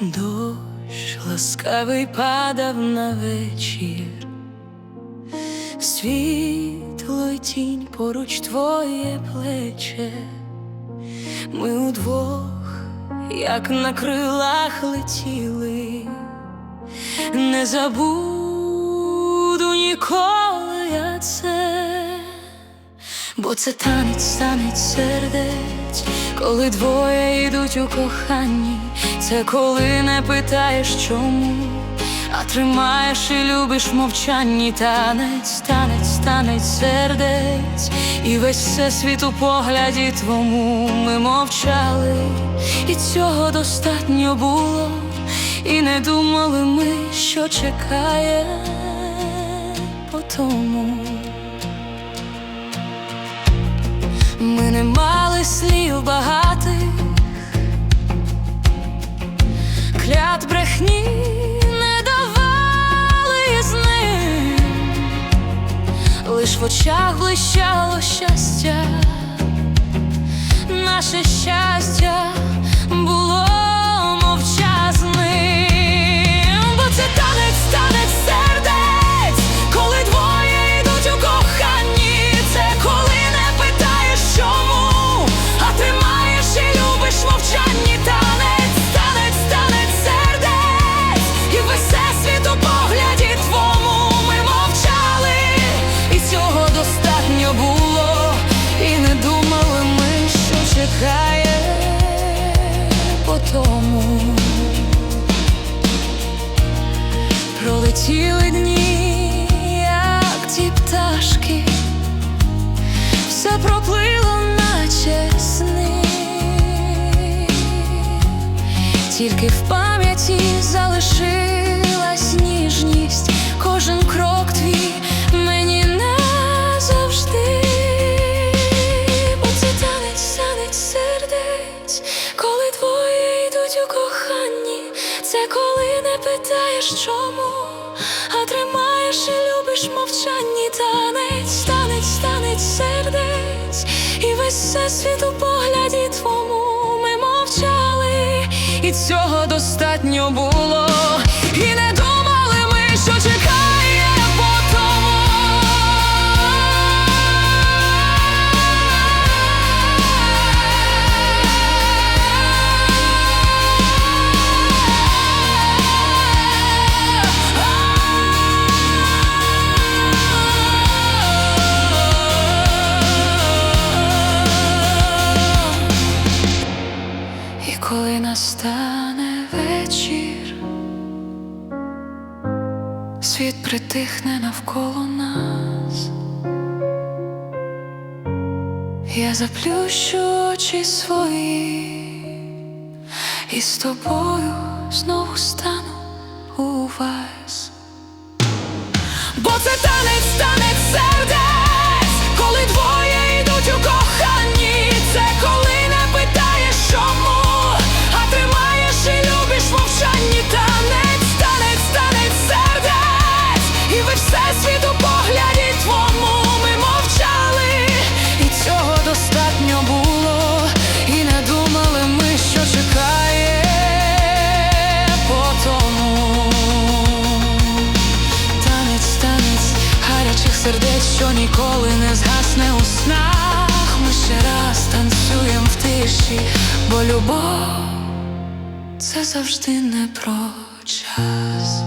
Дощ ласкавий падав на вечір, світло й тінь поруч твоє плече, ми удвох, як на крилах летіли, не забуду ніколи Бо це танець, танець сердець, коли двоє йдуть у коханні, це коли не питаєш чому, а тримаєш і любиш мовчанні. Танець, танець, танець сердець, і весь всесвіт у погляді твому. Ми мовчали, і цього достатньо було, і не думали ми, що чекає по тому. Ми не мали слів багатих, клят брехні не давали з ним, лиш в очах блищало щастя, Пролетіли дні, як ті пташки, все проплило, наче сни, тільки в пам'яті залишилась ніжність, кожен крок твій мені назавжди, бо це танець, танець сердець, коли двоє йдуть у коханні, це коли не питаєш чому, а тримаєш і любиш мовчанні танець, танець, танець сердець, і весь всесвіт у погляді твому ми мовчали, і цього достатньо було, світ притихне навколо нас, я заплющу очі свої, і з тобою знову стану у вас. Бо це танець, танець що ніколи не згасне у снах. Ми ще раз танцюємо в тиші, бо любов це завжди не про час.